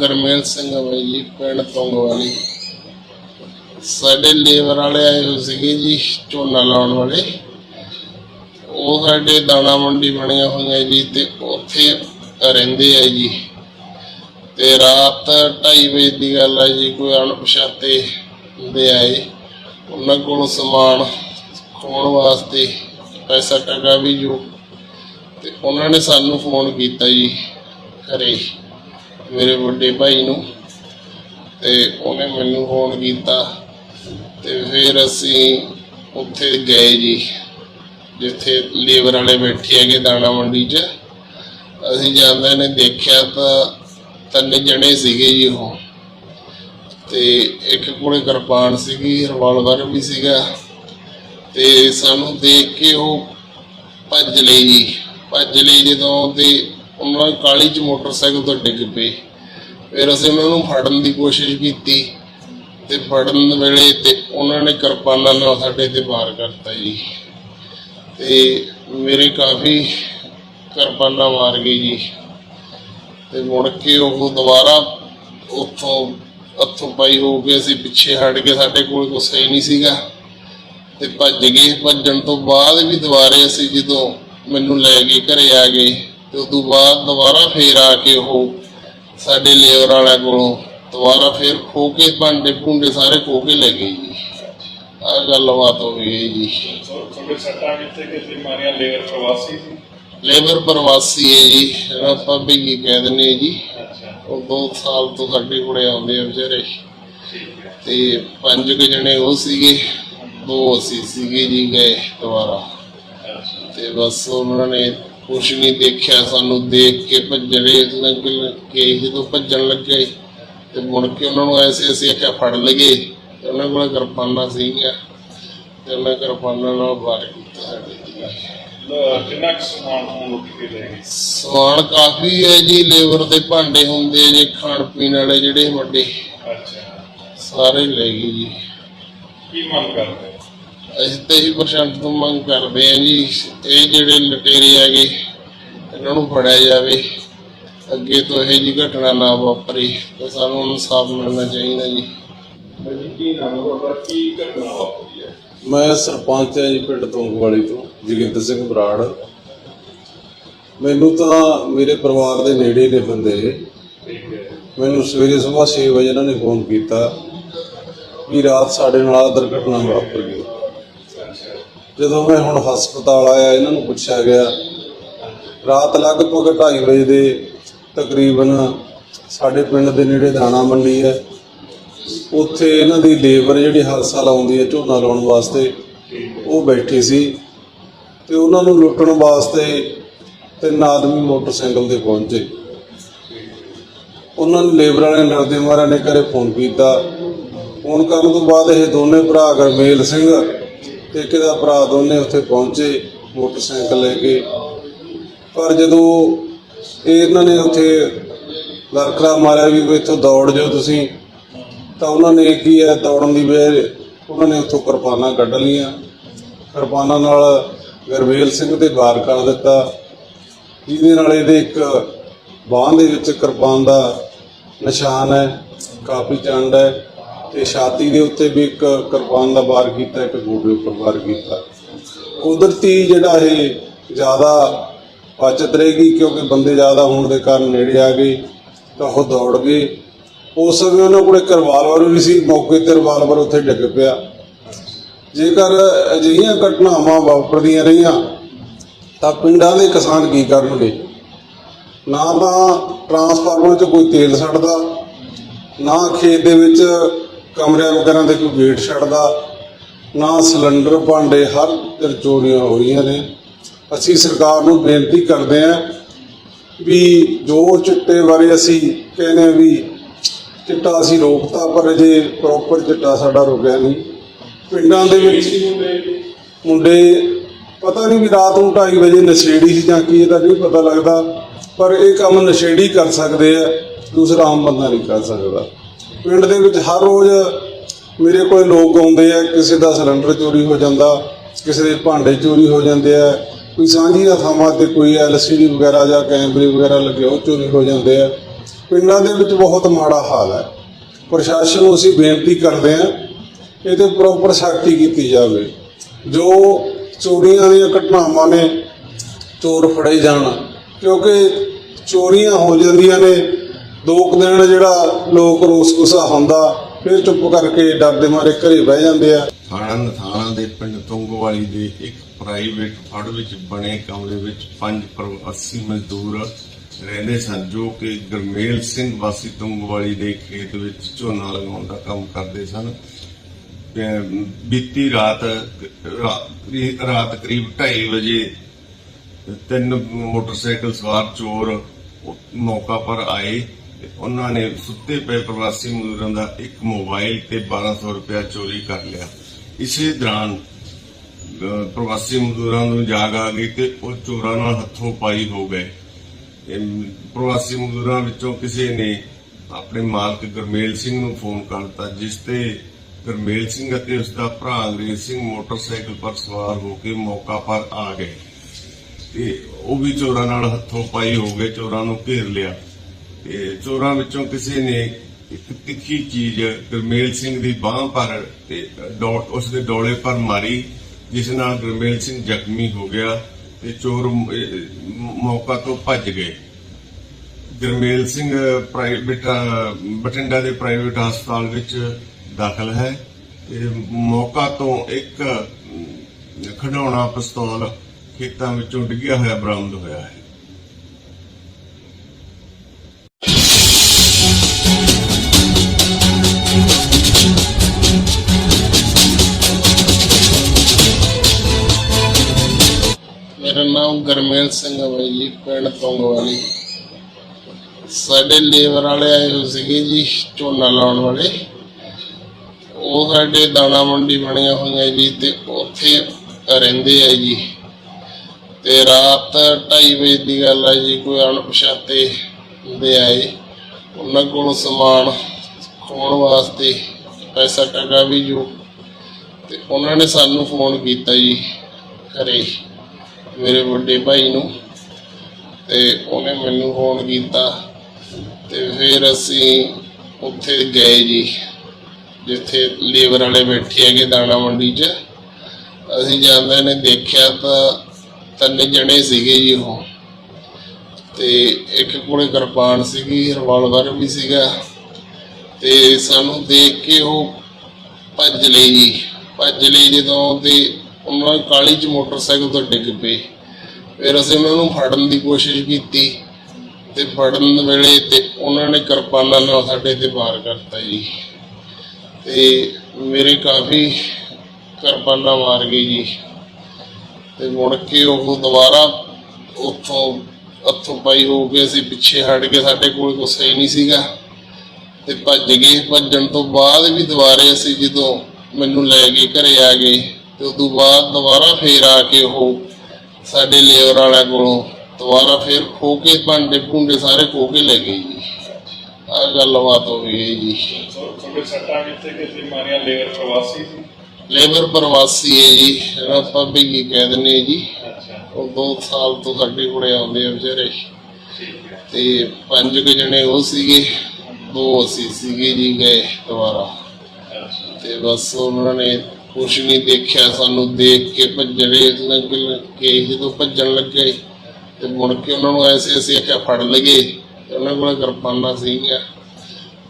ਗਰਮੇਲ ਸਿੰਘ ਬਾਈ ਜੀ ਪਿੰਡ ਤੁੰਗਵਾਲੀ। ਸਾਡੇ ਲੇਬਰ ਵਾਲੇ ਆਏ ਹੋਏ ਸੀਗੇ ਜੀ, ਝੋਨਾ ਲਾਉਣ ਵਾਲੇ। ਉਹ ਸਾਡੇ ਦਾਣਾ ਮੰਡੀ ਬਣੀਆਂ ਹੋਈਆਂ ਜੀ, ਤੇ ਉੱਥੇ ਰਹਿੰਦੇ ਆ ਜੀ। ਤੇ ਰਾਤ 2:30 ਵਜੇ ਦੀ ਗੱਲ ਹੈ ਜੀ, ਕੋਈ ਅਣਪਛਾਤੇ ਦੇ ਆਏ। ਉਹਨਾਂ ਕੋਲੋਂ ਸਮਾਨ ਖੋਣ ਵਾਸਤੇ ਪੈਸਾ ਟਕਾ ਵੀ ਜੋ। ਤੇ ਉਹਨਾਂ ਨੇ ਸਾਨੂੰ ਫੋਨ ਕੀਤਾ ਜੀ, ਘਰੇ। ਮੇਰੇ ਵੱਡੇ ਭਾਈ ਨੂੰ ਤੇ ਉਹਨੇ ਮੈਨੂੰ ਫੋਨ ਕੀਤਾ ਤੇ ਫਿਰ ਅਸੀਂ ਉੱਥੇ ਗਏ ਜੀ, ਜਿੱਥੇ ਲੇਬਰ ਵਾਲੇ ਬੈਠੇ ਹੈਗੇ ਦਾਣਾ ਮੰਡੀ 'ਚ। ਅਸੀਂ ਜਾਂਦੇ ਨੇ, ਦੇਖਿਆ ਤਾਂ ਤਿੰਨ ਜਣੇ ਸੀਗੇ ਜੀ ਉਹ। ਤੇ ਇੱਕ ਕੋਲੇ ਕਿਰਪਾਨ ਸੀਗੀ, ਰਿਵਾਲਵਰ ਵੀ ਸੀਗਾ। ਤੇ ਸਾਨੂੰ ਦੇਖ ਕੇ ਉਹ ਭੱਜ ਲਈ ਜੀ। ਭੱਜ ਲਈ ਜਦੋਂ ਤੇ ਉਹਨਾਂ ਨੇ ਕਾਲੀ ਚ ਮੋਟਰਸਾਈਕਲ ਤੋਂ ਡਿੱਗ ਪਏ। ਫਿਰ ਅਸੀਂ ਉਹਨਾਂ ਨੂੰ ਫੜਨ ਦੀ ਕੋਸ਼ਿਸ਼ ਕੀਤੀ ਤੇ ਫੜਨ ਵੇਲੇ ਤੇ ਉਹਨਾਂ ਨੇ ਕਿਰਪਾਨਾਂ ਨਾਲ ਸਾਡੇ ਤੇ ਵਾਰ ਕਰਤਾ ਜੀ। ਤੇ ਮੇਰੇ ਕਾਫੀ ਕਿਰਪਾਨਾਂ ਮਾਰ ਗਏ ਜੀ। ਤੇ ਮੁੜ ਕੇ ਉਹ ਦੁਬਾਰਾ ਉੱਥੋਂ ਹੱਥੋਂ ਪਾਈ ਹੋ ਕੇ ਅਸੀਂ ਪਿੱਛੇ ਹਟ ਕੇ ਸਾਡੇ ਕੋਲ ਕੁਛ ਹੀ ਨਹੀਂ ਸੀਗਾ। ਤੇ ਭੱਜ ਗਏ। ਭੱਜਣ ਤੋਂ ਬਾਅਦ ਵੀ ਦੁਬਾਰੇ ਅਸੀਂ ਜਦੋਂ ਮੈਨੂੰ ਲੈ ਕੇ ਘਰੇ ਆ ਗਏ ਤੇ ਉਸ ਤੋਂ ਬਾਅਦ ਦੁਬਾਰਾ ਫੇਰ ਆ ਕੇ ਉਹ ਸਾਡੇ ਲੇਬਰ ਵਾਲਿਆਂ ਕੋਲੋਂ ਦੁਬਾਰਾ ਫੇਰ ਖੋ ਕੇ ਭਾਂਡੇ ਭੁੰਡੇ ਸਾਰੇ ਖੋ ਕੇ ਲੈ ਗਏ ਜੀ। ਆ ਗੱਲਬਾਤ ਹੋ ਗਈ ਜੀ। ਤੁਹਾਡੇ ਸੱਟਾਂ ਕਿੱਥੇ ਕਿੱਥੇ ਮਾਰੀਆਂ ਲੇਬਰ ਪ੍ਰਵਾਸੀ ਲੇਬਰ ਪ੍ਰਵਾਸੀ ਹੈ ਜੀ, ਜਿਹੜਾ ਆਪਾਂ ਵੀ ਕਹਿ ਦਿੰਦੇ ਹਾਂ ਜੀ। ਉਹ 2 ਸਾਲ ਤੋਂ ਸਾਡੇ ਕੋਲੇ ਆਉਂਦੇ ਆ ਵਿਚਾਰੇ। ਤੇ ਪੰਜ ਕੁ ਜਣੇ ਉਹ ਸੀਗੇ, ਦੋ ਅਸੀਂ ਸੀਗੇ ਜੀ ਗਏ ਦੁਬਾਰਾ। ਤੇ ਬਸ ਉਹਨਾਂ ਨੇ ਕੁਛ ਨਹੀਂ ਦੇਖਿਆ ਸਾਨੂੰ ਦੇਖ ਕੇ ਭੱਜਣੇ ਲੱਗ ਕੇ ਜਦੋਂ ਭੱਜਣ ਲੱਗੇ ਤੇ ਮੁੜ ਕੇ ਉਹਨਾਂ ਨੂੰ ਐਸੇ ਅਸੀਂ ਆਖਿਆ ਫੜ ਲਈਏ। ਤੇ ਉਹਨਾਂ ਕੋਲ ਕਿਰਪਾਨਾਂ ਸੀਗੀਆਂ ਤੇ ਉਹਨਾਂ ਕਿਰਪਾਨਾਂ ਨਾਲ ਵਾਰ ਕੀਤਾ ਸਾਡੇ ਜੀ ਲ- ਕਿੰਨਾ ਕੁ ਸਮਾਨ ਹੁਣ ਲੁੱਟ ਕੇ ਲੈ ਗਏ? ਸਮਾਨ ਕਾਫੀ ਹੈ ਜੀ ਲੇਬਰ ਦੇ ਭਾਂਡੇ ਹੁੰਦੇ ਆ ਜੀ ਖਾਣ ਪੀਣ ਵਾਲੇ ਜਿਹੜੇ ਵੱਡੇ। ਅੱਛਾ। ਸਾਰੇ ਲੈ ਗਏ ਜੀ। ਕੀ ਮੰਗ ਕਰਦੇ? ਅਸੀਂ ਤੇ ਹੀ ਪਰਸੈਂਟ ਤੋਂ ਮੰਗ ਕਰਦੇ ਆ ਜੀ ਇਹ ਜਿਹੜੇ ਲਟੇਰੇ ਹੈਗੇ ਇਹਨਾਂ ਨੂੰ ਫੜਿਆ ਜਾਵੇ। ਅੱਗੇ ਤੋਂ ਇਹ ਜੀ ਘਟਨਾ ਨਾ ਵਾਪਰੇ ਤੇ ਸਾਨੂੰ ਇਨਸਾਫ ਮਿਲਣਾ ਚਾਹੀਦਾ ਜੀ। ਹੈ ਹੈ? ਮੈਂ ਸਰਪੰਚ ਹਾਂ ਜੀ ਪਿੰਡ ਤੋਂਗਵਾਲੀ ਤੋਂ ਜੋਗਿੰਦਰ ਸਿੰਘ ਬਰਾੜ। ਮੈਨੂੰ ਤਾਂ ਮੇਰੇ ਪਰਿਵਾਰ ਦੇ ਨੇੜੇ ਦੇ ਬੰਦੇ ਹੈ ਮੈਨੂੰ ਸਵੇਰੇ ਸਵੇਰ 6 ਵਜੇ ਇਹਨਾਂ ਨੇ ਫੋਨ ਕੀਤਾ ਕਿ ਰਾਤ ਸਾਡੇ ਨਾਲ ਆਹ ਦੁਰਘਟਨਾ ਵਾਪਰ ਗਈ। ਜਦੋਂ ਮੈਂ ਹੁਣ ਹਸਪਤਾਲ ਆਇਆ, ਇਹਨਾਂ ਨੂੰ ਪੁੱਛਿਆ ਗਿਆ, ਰਾਤ ਲਗਭਗ 2:30 ਵਜੇ ਦੇ ਤਕਰੀਬਨ ਸਾਡੇ ਪਿੰਡ ਦੇ ਨੇੜੇ ਦਾਣਾ ਮੰਡੀ ਹੈ। ਉੱਥੇ ਇਹਨਾਂ ਦੀ ਲੇਬਰ ਜਿਹੜੀ ਹਰ ਸਾਲ ਆਉਂਦੀ ਹੈ, ਝੋਨਾ ਲਾਉਣ ਵਾਸਤੇ, ਉਹ ਬੈਠੀ ਸੀ ਤੇ ਉਹਨਾਂ ਨੂੰ ਲੁੱਟਣ ਵਾਸਤੇ ਤਿੰਨ ਆਦਮੀ ਮੋਟਰਸਾਈਕਲ ਤੇ ਪਹੁੰਚੇ। ਉਹਨਾਂ ਨੂੰ ਲੇਬਰ ਵਾਲੇ ਨੇ ਡਰਦੇ ਮਾਰਿਆਂ ਨੇ ਘਰੇ ਫੋਨ ਕੀਤਾ। ਫੋਨ ਕਰਨ ਤੋਂ ਬਾਅਦ ਇਹ ਦੋਨੇ ਭਰਾ ਗਰਮੇਲ ਸਿੰਘ ਤੇ ਇੱਕ ਦਾ ਭਰਾ ਦੋਨੇ ਉੱਥੇ ਪਹੁੰਚੇ, ਮੋਟਰਸਾਈਕਲ ਲੈ ਕੇ। ਪਰ ਜਦੋਂ ਇਹਨਾਂ ਨੇ ਉੱਥੇ ਲੜਕੜਾ ਮਾਰਿਆ ਵੀ ਇੱਥੋਂ ਦੌੜ ਜਾਓ ਤੁਸੀਂ, ਤਾਂ ਉਹਨਾਂ ਨੇ ਕੀ ਹੈ, ਦੌੜਨ ਦੀ ਬਜਾਏ ਉਹਨਾਂ ਨੇ ਉੱਥੋਂ ਕਿਰਪਾਨਾਂ ਕੱਢ ਲਈਆਂ। ਕਿਰਪਾਨਾਂ ਨਾਲ ਗਰਮੇਲ ਸਿੰਘ ਤੇ ਵਾਰ ਕਰ ਦਿੱਤਾ। ਜਿਹਦੇ ਨਾਲ ਇਹਦੇ ਇੱਕ ਬਾਹ ਦੇ ਵਿੱਚ ਕਿਰਪਾਨ ਦਾ ਨਿਸ਼ਾਨ ਹੈ, ਕਾਫੀ ਚੰਡ ਹੈ। ਤੇ ਛਾਤੀ ਦੇ ਉੱਤੇ ਵੀ ਇੱਕ ਕਿਰਪਾਨ ਦਾ ਵਾਰ ਕੀਤਾ, ਇੱਕ ਗੋਡੇ ਉੱਪਰ ਵਾਰ ਕੀਤਾ। ਕੁਦਰਤੀ ਜਿਹੜਾ ਇਹ ਜ਼ਿਆਦਾ ਬਚਤ ਰਹੇਗੀ ਕਿਉਂਕਿ ਬੰਦੇ ਜ਼ਿਆਦਾ ਹੋਣ ਦੇ ਕਾਰਨ ਨੇੜੇ ਆ ਗਏ, ਤਾਂ ਉਹ ਦੌੜ ਗਏ। ਉਸ ਸਮੇਂ ਉਹਨਾਂ ਕੋਲੇ ਇੱਕ ਰਿਵਾਲਵਰ ਵੀ ਸੀ, ਮੌਕੇ ਤੇ ਰਿਵਾਲਵਰ ਉੱਥੇ ਡਿੱਗ ਪਿਆ। ਜੇਕਰ ਅਜਿਹੀਆਂ ਘਟਨਾਵਾਂ ਵਾਪਰਦੀਆਂ ਰਹੀਆਂ, ਤਾਂ ਪਿੰਡਾਂ ਦੇ ਕਿਸਾਨ ਕੀ ਕਰਨਗੇ? ਨਾ ਤਾਂ ਟਰਾਂਸਫਾਰਮਰ 'ਚ ਕੋਈ ਤੇਲ ਛੱਡਦਾ ਨਾ ਖੇਤ ਦੇ ਵਿੱਚ ਕਮਰਿਆਂ ਵਗੈਰਾ ਦੇ ਕੋਈ ਗੇਟ ਛੱਡਦਾ ਨਾ ਸਿਲੰਡਰ ਭਾਂਡੇ ਹਰ ਦਿਨ ਚੋਰੀਆਂ ਹੋ ਰਹੀਆਂ ਨੇ। ਅਸੀਂ ਸਰਕਾਰ ਨੂੰ ਬੇਨਤੀ ਕਰਦੇ ਹਾਂ ਵੀ ਜੋ ਚਿੱਟੇ ਬਾਰੇ ਅਸੀਂ ਕਹਿੰਦੇ ਵੀ ਚਿੱਟਾ ਅਸੀਂ ਰੋਕਤਾ ਪਰ ਅਜੇ ਪ੍ਰੋਪਰ ਚਿੱਟਾ ਸਾਡਾ ਰੁਕਿਆ ਨਹੀਂ। ਪਿੰਡਾਂ ਦੇ ਵਿੱਚ ਮੁੰਡੇ ਪਤਾ ਨਹੀਂ ਵੀ ਰਾਤ ਨੂੰ 2:30 ਵਜੇ ਨਸ਼ੇੜੀ ਸੀ ਜਾਂ ਕੀ ਇਹਦਾ ਨਹੀਂ ਪਤਾ ਲੱਗਦਾ ਪਰ ਇਹ ਕੰਮ ਨਸ਼ੇੜੀ ਕਰ ਸਕਦੇ ਆ ਦੂਸਰਾ ਆਮ ਬੰਦਾ ਨਹੀਂ ਕਰ ਸਕਦਾ। ਪਿੰਡ ਦੇ ਵਿੱਚ ਹਰ ਰੋਜ਼ ਮੇਰੇ ਕੋਲ ਲੋਕ ਆਉਂਦੇ ਆ, ਕਿਸੇ ਦਾ ਸਿਲੰਡਰ ਚੋਰੀ ਹੋ ਜਾਂਦਾ, ਕਿਸੇ ਦੇ ਭਾਂਡੇ ਚੋਰੀ ਹੋ ਜਾਂਦੇ ਆ, ਕੋਈ ਸਾਂਝੀਆਂ ਥਾਵਾਂ ਤੇ ਕੋਈ ਐਲਸੀਡੀ ਵਗੈਰਾ ਜਾਂ ਕੈਮਰੇ ਵਗੈਰਾ ਲੱਗੇ ਉਹ ਚੋਰੀ ਹੋ ਜਾਂਦੇ ਆ। ਪਿੰਡਾਂ ਦੇ ਵਿੱਚ ਬਹੁਤ ਮਾੜਾ ਹਾਲ ਹੈ। ਪ੍ਰਸ਼ਾਸਨ ਨੂੰ ਅਸੀਂ ਬੇਨਤੀ ਕਰਦੇ ਹਾਂ ਇਹ ਤੇ ਪ੍ਰੋਪਰ ਸਖਤੀ ਕੀਤੀ ਜਾਵੇ। ਜੋ ਚੋਰੀਆਂ ਦੀਆਂ ਘਟਨਾਵਾਂ ਨੇ, ਚੋਰ ਫੜੇ ਜਾਣ, ਕਿਉਂਕਿ ਚੋਰੀਆਂ ਹੋ ਜਾਂਦੀਆਂ ਨੇ ਦੋ ਦਿਨ ਜਿਹੜਾ ਲੋਕ ਰੋਸ ਗੁੱਸਾ ਹੁੰਦਾ, ਫਿਰ ਚੁੱਪ ਕਰਕੇ ਡਰ ਦੇ ਮਾਰੇ ਘਰੇ ਬਹਿ ਜਾਂਦੇ ਆ। ਥਾਣਾ ਨਥਾਣਾ ਦੇ ਪਿੰਡ ਤੁੰਗਵਾਲੀ ਦੇ ਇੱਕ ਪ੍ਰਾਈਵੇਟ ਫੜ ਵਿੱਚ ਬਣੇ ਕਮਰੇ ਵਿੱਚ ਪੰਜ ਪ੍ਰਵਾਸੀ ਮਜ਼ਦੂਰ ਰਹਿੰਦੇ ਸਨ, ਜੋ ਕਿ ਗਰਮੇਲ ਸਿੰਘ ਵਾਸੀ ਤੁੰਗਵਾਲੀ ਦੇ ਖੇਤ ਵਿੱਚ ਝੋਨਾ ਲਗਾਉਣ ਦਾ ਕੰਮ ਕਰਦੇ ਸਨ। ਬੀਤੀ ਰਾਤ ਰਾਤ ਕਰੀਬ 2:30 ਵਜੇ ਤਿੰਨ ਮੋਟਰਸਾਈਕਲ ਸਵਾਰ ਚੋਰ ਮੌਕਾ ਪਰ ਆਏ। ਉਹਨਾਂ ਨੇ ਸੁੱਤੇ ਪਏ ਪ੍ਰਵਾਸੀ ਮਜ਼ਦੂਰਾਂ ਦਾ ਇੱਕ ਮੋਬਾਈਲ ਤੇ 1200 ਰੁਪਇਆ ਚੋਰੀ ਕਰ ਲਿਆ। ਇਸੇ ਦੌਰਾਨ ਪ੍ਰਵਾਸੀ ਮਜ਼ਦੂਰਾਂ ਨੂੰ ਜਾਗ ਆ ਗਈ ਤੇ ਉਹ ਚੋਰਾਂ ਨਾਲ ਹੱਥੋਂ ਪਾਈ ਹੋ ਗਏ। ਪ੍ਰਵਾਸੀ ਮਜ਼ਦੂਰਾਂ ਵਿੱਚੋਂ ਕਿਸੇ ਨੇ ਆਪਣੇ ਮਾਲਕ ਗਰਮੇਲ ਸਿੰਘ ਨੂੰ ਫੋਨ ਕਰ ਦਿੱਤਾ ਜਿਸ ਤੇ ਗਰਮੇਲ ਸਿੰਘ ਅਤੇ ਉਸ ਦਾ ਭਰਾ ਅੰਗਰੇਜ਼ ਸਿੰਘ ਮੋਟਰਸਾਈਕਲ ਪਰ ਸਵਾਰ ਹੋ ਕੇ ਮੌਕਾ ਪਰ ਆ ਗਏ। ਤੇ ਉਹ ਵੀ ਚੋਰਾਂ ਨਾਲ ਹੱਥੋਂ ਪਾਈ ਹੋ ਗਏ, ਚੋਰਾਂ ਨੂੰ ਘੇਰ ਲਿਆ। ਤੇ ਚੋਰਾਂ ਵਿੱਚੋਂ ਕਿਸੇ ਨੇ ਇੱਕ ਤਿੱਖੀ ਚੀਜ਼ ਗਰਮੇਲ ਸਿੰਘ ਦੀ ਬਾਹ ਪਰ ਤੇ ਡੋ- ਉਸ ਦੇ ਡੋਲੇ ਪਰ ਮਾਰੀ ਜਿਸ ਨਾਲ ਗਰਮੇਲ ਸਿੰਘ ਜ਼ਖਮੀ ਹੋ ਗਿਆ ਤੇ ਚੋਰ ਮੌਕਾ ਤੋਂ ਭੱਜ ਗਏ। ਗਰਮੇਲ ਸਿੰਘ ਪ੍ਰਾਈਵੇਟ ਅ, ਬਠਿੰਡਾ ਦੇ ਪ੍ਰਾਈਵੇਟ ਹਸਪਤਾਲ ਵਿੱਚ ਦਾਖਲ ਹੈ ਤੇ ਮੌਕਾ ਤੋਂ ਇੱਕ ਅਮ, ਖਿਡੌਣਾ ਪਿਸਤੌਲ ਖੇਤਾਂ ਵਿੱਚੋਂ ਡਿੱਗਿਆ ਹੋਇਆ ਬਰਾਮਦ ਹੋਇਆ ਹੈ। ਗਰਮੇਲ ਸਿੰਘ ਹੈ ਬਾਈ ਜੀ ਪਿੰਡ ਤੁੰਗਵਾਲੀ। ਸਾਡੇ ਲੇਬਰ ਵਾਲੇ ਆਏ ਹੋਏ ਸੀਗੇ ਜੀ, ਝੋਨਾ ਲਾਉਣ ਵਾਲੇ। ਉਹ ਸਾਡੇ ਦਾਣਾ ਮੰਡੀ ਬਣੀਆਂ ਹੋਈਆਂ ਜੀ, ਤੇ ਉੱਥੇ ਰਹਿੰਦੇ ਆ ਜੀ। ਤੇ ਰਾਤ 2:30 ਵਜੇ ਦੀ ਗੱਲ ਹੈ ਜੀ, ਕੋਈ ਅਣਪਛਾਤੇ ਦੇ ਆਏ। ਉਹਨਾਂ ਕੋਲੋਂ ਸਮਾਨ ਖੋਣ ਵਾਸਤੇ ਪੈਸਾ ਟਕਾ ਵੀ ਜੋ। ਤੇ ਉਹਨਾਂ ਨੇ ਸਾਨੂੰ ਫੋਨ ਕੀਤਾ ਜੀ, ਘਰੇ। ਮੇਰੇ ਵੱਡੇ ਭਾਈ ਨੂੰ ਤੇ ਉਹਨੇ ਮੈਨੂੰ ਫੋਨ ਕੀਤਾ ਤੇ ਫਿਰ ਅਸੀਂ ਉੱਥੇ ਗਏ ਜੀ, ਜਿੱਥੇ ਲੇਬਰ ਵਾਲੇ ਬੈਠੇ ਹੈਗੇ ਦਾਣਾ ਮੰਡੀ 'ਚ। ਅਸੀਂ ਜਾਂਦੇ ਨੇ ਦੇਖਿਆ ਤਾਂ ਤਿੰਨ ਜਣੇ ਸੀਗੇ ਜੀ ਉਹ। ਤੇ ਇੱਕ ਕੋਲੇ ਕਿਰਪਾਨ ਸੀਗੀ ਰਿਵਾਲਵਰ ਵੀ ਸੀਗਾ। ਤੇ ਸਾਨੂੰ ਦੇਖ ਕੇ ਉਹ ਭੱਜ ਲਈ ਜੀ। ਭੱਜ ਲਈ ਜਦੋਂ ਤੇ ਉਹਨਾਂ ਨੇ ਕਾਲੀ ਚ ਮੋਟਰਸਾਈਕਲ ਤੋਂ ਡਿੱਗ ਪਏ। ਫਿਰ ਅਸੀਂ ਉਹਨਾਂ ਨੂੰ ਫੜਨ ਦੀ ਕੋਸ਼ਿਸ਼ ਕੀਤੀ ਤੇ ਫੜਨ ਵੇਲੇ ਤੇ ਉਹਨਾਂ ਨੇ ਕਿਰਪਾਨਾਂ ਨਾਲ ਸਾਡੇ ਤੇ ਵਾਰ ਕਰਤਾ ਜੀ। ਤੇ ਮੇਰੇ ਕਾਫੀ ਕਿਰਪਾਨਾਂ ਮਾਰ ਗਈ ਜੀ। ਤੇ ਮੁੜ ਕੇ ਉਹ ਦੁਬਾਰਾ ਉੱਥੋਂ ਹੱਥੋਂ ਪਾਈ ਹੋ ਕੇ ਅਸੀਂ ਪਿੱਛੇ ਹਟ ਕੇ ਸਾਡੇ ਕੋਲ ਕੁਛ ਹੀ ਨਹੀਂ ਸੀਗਾ। ਤੇ ਭੱਜ ਗਏ। ਭੱਜਣ ਤੋਂ ਬਾਅਦ ਵੀ ਦੁਬਾਰੇ ਅਸੀਂ ਜਦੋਂ ਮੈਨੂੰ ਲੈ ਕੇ ਘਰੇ ਆ ਗਏ। ਤੇ ਤੋਂ ਬਾਅਦ ਦੁਬਾਰਾ ਫੇਰ ਆ ਕੇ ਉਹ ਸਾਡੇ ਲੇਬਰ ਵਾਲਿਆਂ ਕੋਲੋਂ ਦੁਬਾਰਾ ਫੇਰ ਖੋ ਕੇ ਭਾਂਡੇ ਭੁੰਡੇ ਸਾਰੇ ਖੋ ਕੇ ਲੈ ਗਏ ਜੀ। ਆ ਗੱਲਬਾਤ ਹੋ ਗਈ ਜੀ। ਤੁਹਾਡੇ ਸੱਟਾਂ ਕਿੱਥੇ ਕਿੱਥੇ ਮਾਰੀਆਂ? ਲੇਬਰ ਪ੍ਰਵਾਸੀ ਸੀ? ਲੇਬਰ ਪ੍ਰਵਾਸੀ ਹੈ ਜੀ ਜਿਹੜਾ ਆਪਾਂ ਵੀ ਕਹਿ ਦਿੰਦੇ ਹਾਂ ਜੀ। ਉਹ 2 ਸਾਲ ਤੋਂ ਸਾਡੇ ਕੋਲੇ ਆਉਂਦੇ ਆ ਵਿਚਾਰੇ। ਤੇ ਪੰਜ ਕੁ ਜਣੇ ਉਹ ਸੀਗੇ ਦੋ ਅਸੀਂ ਸੀਗੇ ਜੀ ਗਏ ਦੁਬਾਰਾ। ਤੇ ਬਸ ਉਹਨਾਂ ਨੇ ਕੁਛ ਨਹੀਂ ਦੇਖਿਆ ਸਾਨੂੰ ਦੇਖ ਕੇ ਭੱਜਣੇ ਲੱਗ ਲੱਗੇ। ਜਦੋਂ ਭੱਜਣ ਲੱਗੇ ਤੇ ਮੁੜ ਕੇ ਉਹਨਾਂ ਨੂੰ ਐਸੇ ਅਸੀਂ ਆਖਿਆ ਫੜ ਲਈਏ। ਤੇ ਉਹਨਾਂ ਕੋਲ ਕਿਰਪਾਨਾਂ ਸੀਗੀਆਂ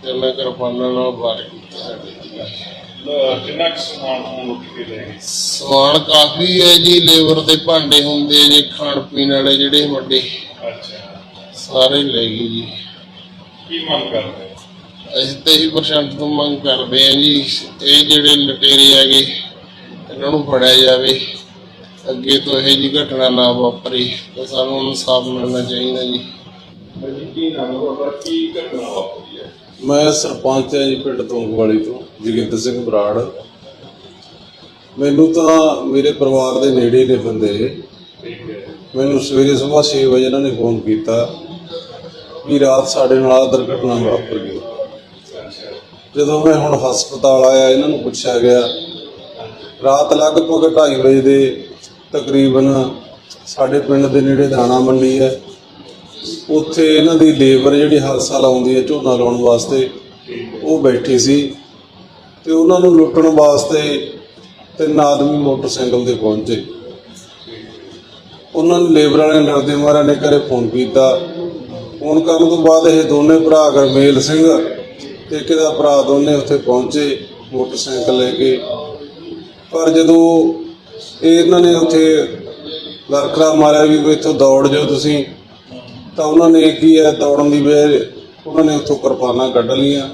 ਤੇ ਉਹਨਾਂ ਕਿਰਪਾਨਾਂ ਨਾਲ ਵਾਰ ਕੀਤਾ ਸਾਡੇ ਕਿੰਨਾ ਕੁ ਸਮਾਨ ਲੁੱਟ ਕੇ ਲੈ ਗਏ? ਸਮਾਨ ਕਾਫੀ ਹੈ ਜੀ ਲੇਬਰ ਦੇ ਭਾਂਡੇ ਹੁੰਦੇ ਜੀ ਖਾਣ ਪੀਣ ਵਾਲੇ ਜਿਹੜੇ ਵੱਡੇ ਅੱਛਾ। ਸਾਰੇ ਲੈ ਗਏ ਜੀ। ਕੀ ਮੰਗ ਕਰਦੇ? ਅਸੀਂ ਤੇ ਹੀ ਪ੍ਰਸ਼ਾਸਨ ਤੋਂ ਮੰਗ ਕਰਦੇ ਆ ਜੀ ਇਹ ਜਿਹੜੇ ਲਟੇਰੇ ਹੈਗੇ ਇਹਨਾਂ ਨੂੰ ਫੜਿਆ ਜਾਵੇ। ਅੱਗੇ ਤੋਂ ਇਹ ਜੀ ਘਟਨਾ ਨਾ ਵਾਪਰੇ ਤੇ ਸਾਨੂੰ ਇਨਸਾਫ ਮਿਲਣਾ ਚਾਹੀਦਾ ਜੀ। ਹੈ ਹੈ? ਮੈਂ ਸਰਪੰਚ ਹਾਂ ਜੀ ਪਿੰਡ ਤੋਂਗਵਾਲੀ ਤੋਂ ਜੋਗਿੰਦਰ ਸਿੰਘ ਬਰਾੜ। ਮੈਨੂੰ ਤਾਂ ਮੇਰੇ ਪਰਿਵਾਰ ਦੇ ਨੇੜੇ ਦੇ ਬੰਦੇ ਹੈ ਮੈਨੂੰ ਸਵੇਰੇ ਸਵੇਰ 6 ਵਜੇ ਇਹਨਾਂ ਨੇ ਫੋਨ ਕੀਤਾ ਕਿ ਰਾਤ ਸਾਡੇ ਨਾਲ ਦੁਰਘਟਨਾ ਵਾਪਰ ਗਈ। ਜਦੋਂ ਮੈਂ ਹੁਣ ਹਸਪਤਾਲ ਆਇਆ, ਇਹਨਾਂ ਨੂੰ ਪੁੱਛਿਆ ਗਿਆ, ਰਾਤ ਲਗਭਗ 2:30 ਵਜੇ ਦੇ ਤਕਰੀਬਨ ਸਾਡੇ ਪਿੰਡ ਦੇ ਨੇੜੇ ਦਾਣਾ ਮੰਡੀ ਹੈ। ਉੱਥੇ ਇਹਨਾਂ ਦੀ ਲੇਬਰ ਜਿਹੜੀ ਹਰ ਸਾਲ ਆਉਂਦੀ ਹੈ, ਝੋਨਾ ਲਾਉਣ ਵਾਸਤੇ, ਉਹ ਬੈਠੀ ਸੀ ਤੇ ਉਹਨਾਂ ਨੂੰ ਲੁੱਟਣ ਵਾਸਤੇ ਤਿੰਨ ਆਦਮੀ ਮੋਟਰਸਾਈਕਲ ਤੇ ਪਹੁੰਚੇ। ਉਹਨਾਂ ਨੂੰ ਲੇਬਰ ਵਾਲਿਆਂ ਨੇ ਡਰਦੇ ਮਾਰਿਆਂ ਨੇ ਘਰੇ ਫੋਨ ਕੀਤਾ। ਫੋਨ ਕਰਨ ਤੋਂ ਬਾਅਦ ਇਹ ਦੋਨੇ ਭਰਾ ਗਰਮੇਲ ਸਿੰਘ ਤੇ ਇੱਕ ਦਾ ਭਰਾ ਦੋਨੇ ਉੱਥੇ ਪਹੁੰਚੇ, ਮੋਟਰਸਾਈਕਲ ਲੈ ਕੇ। ਪਰ ਜਦੋਂ ਇਹਨਾਂ ਨੇ ਉੱਥੇ ਲੜਕਾ ਮਾਰਿਆ ਵੀ ਇੱਥੋਂ ਦੌੜ ਜਾਓ ਤੁਸੀਂ, ਤਾਂ ਉਹਨਾਂ ਨੇ ਕੀ ਹੈ, ਦੌੜਨ ਦੀ ਵੇ ਉਹਨਾਂ ਨੇ ਉੱਥੋਂ ਕਿਰਪਾਨਾਂ ਕੱਢ ਲਈਆਂ।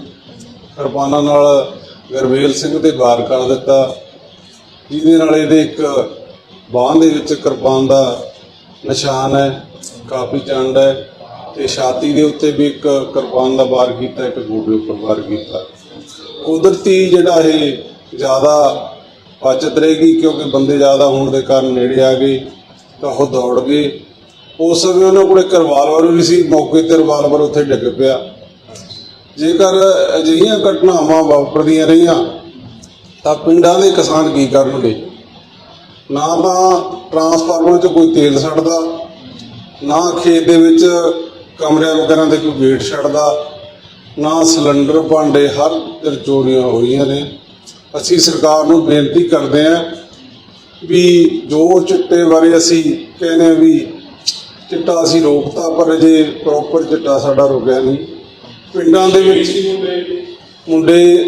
ਕਿਰਪਾਨਾਂ ਨਾਲ ਗਰਮੇਲ ਸਿੰਘ ਤੇ ਵਾਰ ਕਰ ਦਿੱਤਾ। ਜਿਹਦੇ ਨਾਲ ਇਹਦੇ ਇੱਕ ਬਾਂਹ ਦੇ ਵਿੱਚ ਕਿਰਪਾਨ ਦਾ ਨਿਸ਼ਾਨ ਹੈ, ਕਾਫੀ ਚੰਡ ਹੈ। ਤੇ ਛਾਤੀ ਦੇ ਉੱਤੇ ਵੀ ਇੱਕ ਕਿਰਪਾਨ ਦਾ ਵਾਰ ਕੀਤਾ, ਇੱਕ ਗੋਡੇ ਉੱਪਰ ਵਾਰ ਕੀਤਾ। ਕੁਦਰਤੀ ਜਿਹੜਾ ਇਹ ਜ਼ਿਆਦਾ ਬਚਤ ਰਹੇਗੀ, ਕਿਉਂਕਿ ਬੰਦੇ ਜ਼ਿਆਦਾ ਹੋਣ ਦੇ ਕਾਰਨ ਨੇੜੇ ਆ ਗਏ, ਤਾਂ ਉਹ ਦੌੜ ਗਏ। ਉਸ ਸਮੇਂ ਉਹਨਾਂ ਕੋਲ ਕੋਲੇ ਰਿਵਾਲਵਰ ਵੀ ਸੀ, ਮੌਕੇ ਤੇ ਰਿਵਾਲਵਰ ਉੱਥੇ ਡਿੱਗ ਪਿਆ। ਜੇਕਰ ਅਜਿਹੀਆਂ ਘਟਨਾਵਾਂ ਵਾਪਰਦੀਆਂ ਰਹੀਆਂ, ਤਾਂ ਪਿੰਡਾਂ ਦੇ ਕਿਸਾਨ ਕੀ ਕਰਨਗੇ? ਨਾ ਤਾਂ ਟਰਾਂਸਫਾਰਮਰ 'ਚ ਕੋਈ ਤੇਲ ਸੜਦਾ, ਨਾ ਖੇਤ ਦੇ ਵਿੱਚ ਕਮਰਿਆਂ ਵਗੈਰਾ 'ਤੇ ਕੋਈ ਗੇਟ ਛੱਡਦਾ, ਨਾ ਸਿਲੰਡਰ, ਭਾਂਡੇ, ਹਰ ਚੋਰੀਆਂ ਹੋਈਆਂ ਨੇ। ਅਸੀਂ ਸਰਕਾਰ ਨੂੰ ਬੇਨਤੀ ਕਰਦੇ ਹਾਂ ਵੀ ਜੋ ਚਿੱਟੇ ਬਾਰੇ ਅਸੀਂ ਕਹਿੰਦੇ ਹਾਂ ਵੀ ਚਿੱਟਾ ਅਸੀਂ ਰੋਕਤਾ, ਪਰ ਅਜੇ ਪ੍ਰੋਪਰ ਚਿੱਟਾ ਸਾਡਾ ਰੁਕਿਆ ਨਹੀਂ। ਪਿੰਡਾਂ ਦੇ ਵਿੱਚ ਮੁੰਡੇ,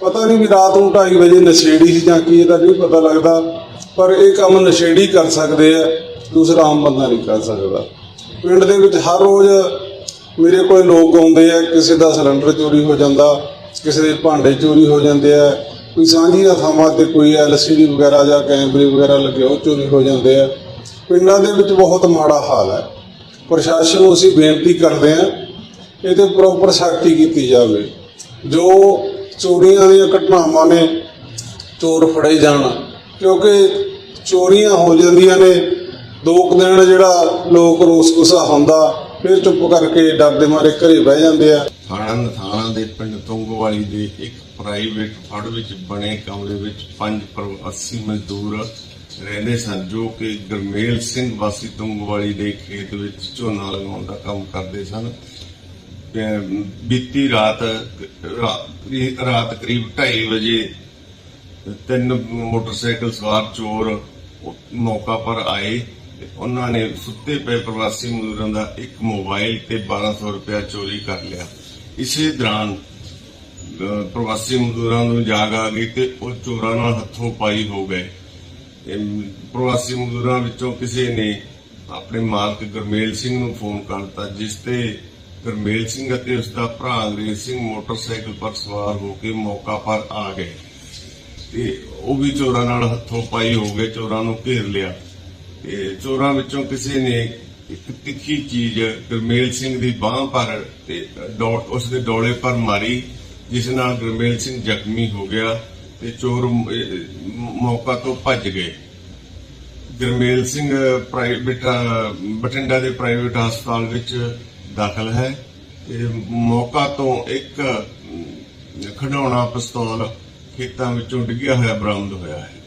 ਪਤਾ ਨਹੀਂ ਵੀ ਰਾਤ ਨੂੰ 2:30 ਵਜੇ ਨਸ਼ੇੜੀ ਸੀ ਜਾਂ ਕੀ, ਇਹਦਾ ਨਹੀਂ ਪਤਾ ਲੱਗਦਾ, ਪਰ ਇਹ ਕੰਮ ਨਸ਼ੇੜੀ ਕਰ ਸਕਦੇ ਆ, ਦੂਸਰਾ ਆਮ ਬੰਦਾ ਨਹੀਂ ਕਰ ਸਕਦਾ। ਪਿੰਡ ਦੇ ਵਿੱਚ ਹਰ ਰੋਜ਼ ਮੇਰੇ ਕੋਲ ਲੋਕ ਆਉਂਦੇ ਆ, ਕਿਸੇ ਦਾ ਸਿਲੰਡਰ ਚੋਰੀ ਹੋ ਜਾਂਦਾ, ਕਿਸੇ ਦੇ ਭਾਂਡੇ ਚੋਰੀ ਹੋ ਜਾਂਦੇ ਆ, ਕੋਈ ਸਾਂਝੀਆਂ ਥਾਵਾਂ ਤੇ ਕੋਈ ਐਲਸੀਡੀ ਵਗੈਰਾ ਜਾਂ ਕੈਮਰੇ ਵਗੈਰਾ ਲੱਗੇ ਉਹ ਚੋਰੀ ਹੋ ਜਾਂਦੇ ਆ। ਪਿੰਡਾਂ ਦੇ ਵਿੱਚ ਬਹੁਤ ਮਾੜਾ ਹਾਲ ਹੈ। ਪ੍ਰਸ਼ਾਸਨ ਨੂੰ ਅਸੀਂ ਬੇਨਤੀ ਕਰਦੇ ਹਾਂ ਇਹ ਤੇ ਪ੍ਰੋਪਰ ਸਖਤੀ ਕੀਤੀ ਜਾਵੇ। ਜੋ ਚੋਰੀਆਂ ਦੀਆਂ ਘਟਨਾਵਾਂ ਨੇ, ਚੋਰ ਫੜੇ ਜਾਣ, ਕਿਉਂਕਿ ਚੋਰੀਆਂ ਹੋ ਜਾਂਦੀਆਂ ਨੇ ਦੋ ਕੁ ਦਿਨ ਜਿਹੜਾ ਲੋਕ ਰੋਸ ਗੁੱਸਾ ਹੁੰਦਾ, ਫਿਰ ਚੁੱਪ ਕਰਕੇ ਡਰਦੇ ਮਾਰੇ ਘਰੇ ਬਹਿ ਜਾਂਦੇ ਆ। ਥਾਣਾ ਨਥਾਣਾ ਦੇ ਪਿੰਡ ਤੁੰਗਵਾਲੀ ਦੇ ਇੱਕ ਪ੍ਰਾਈਵੇਟ ਫੜ ਵਿੱਚ ਬਣੇ ਕਮਰੇ ਵਿੱਚ ਪੰਜ ਪ੍ਰਵਾਸੀ ਮਜ਼ਦੂਰ ਰਹਿੰਦੇ ਸਨ, ਜੋ ਕਿ ਗਰਮੇਲ ਸਿੰਘ ਵਾਸੀ ਤੁੰਗਵਾਲੀ ਦੇ ਖੇਤ ਵਿੱਚ ਝੋਨਾ ਲਗਾਉਣ ਦਾ ਕੰਮ ਕਰਦੇ ਸਨ। ਬੀਤੀ ਰਾਤ ਰਾਤ ਕਰੀਬ 2:30 ਵਜੇ ਤਿੰਨ ਮੋਟਰਸਾਈਕਲ ਸਵਾਰ ਚੋਰ ਮੌਕਾ ਪਰ ਆਏ। ਉਹਨਾਂ ਨੇ ਸੁੱਤੇ ਪਏ ਪ੍ਰਵਾਸੀ ਮਜ਼ਦੂਰਾਂ ਦਾ ਇੱਕ ਮੋਬਾਈਲ ਤੇ 1200 ਰੁਪਇਆ ਚੋਰੀ ਕਰ ਲਿਆ। ਇਸੇ ਦੌਰਾਨ ਪ੍ਰਵਾਸੀ ਮਜ਼ਦੂਰਾਂ ਨੂੰ ਜਾਗ ਆ ਗਈ ਤੇ ਉਹ ਚੋਰਾਂ ਨਾਲ ਹੱਥੋਂ ਪਾਈ ਹੋ ਗਏ। ਪ੍ਰਵਾਸੀ ਮਜ਼ਦੂਰਾਂ ਵਿੱਚੋਂ ਕਿਸੇ ਨੇ ਆਪਣੇ ਮਾਲਕ ਗੁਰਮੇਲ ਸਿੰਘ ਨੂੰ ਫੋਨ ਕਰਤਾ ਜਿਸ ਤੇ ਗੁਰਮੇਲ ਸਿੰਘ ਅਤੇ ਉਸ ਦਾ ਭਰਾ ਅੰਗਰੇਜ਼ ਸਿੰਘ ਮੋਟਰਸਾਈਕਲ ਪਰ ਸਵਾਰ ਹੋ ਕੇ ਮੌਕਾ ਪਰ ਆ ਗਏ। ਤੇ ਉਹ ਵੀ ਚੋਰਾਂ ਨਾਲ ਹੱਥੋਂ ਪਾਈ ਹੋ ਗਏ, ਚੋਰਾਂ ਨੂੰ ਘੇਰ ਲਿਆ। ਤੇ ਚੋਰਾਂ ਵਿੱਚੋਂ ਕਿਸੇ ਨੇ ਇੱਕ ਤਿੱਖੀ ਚੀਜ਼ ਗੁਰਮੇਲ ਸਿੰਘ ਦੀ ਬਾਹ ਪਰ ਤੇ ਉਸ ਦੇ ਡੋਲੇ ਪਰ ਮਾਰੀ ਜਿਸ ਨਾਲ ਗੁਰਮੇਲ ਸਿੰਘ ਜ਼ਖਮੀ ਹੋ ਗਿਆ ਤੇ ਚੋਰ ਮੌਕਾ ਤੋਂ ਭੱਜ ਗਏ। ਗੁਰਮੇਲ ਸਿੰਘ ਪ੍ਰਾਈਵੇਟ ਅਹ, ਬਠਿੰਡਾ ਦੇ ਪ੍ਰਾਈਵੇਟ ਹਸਪਤਾਲ ਵਿੱਚ ਦਾਖਲ ਹੈ ਤੇ ਮੌਕਾ ਤੋਂ ਇੱਕ ਅਮ, ਖਿਡੌਣਾ ਪਿਸਤੌਲ ਖੇਤਾਂ ਵਿੱਚੋਂ ਡਿੱਗਿਆ ਹੋਇਆ ਬਰਾਮਦ ਹੋਇਆ ਹੈ।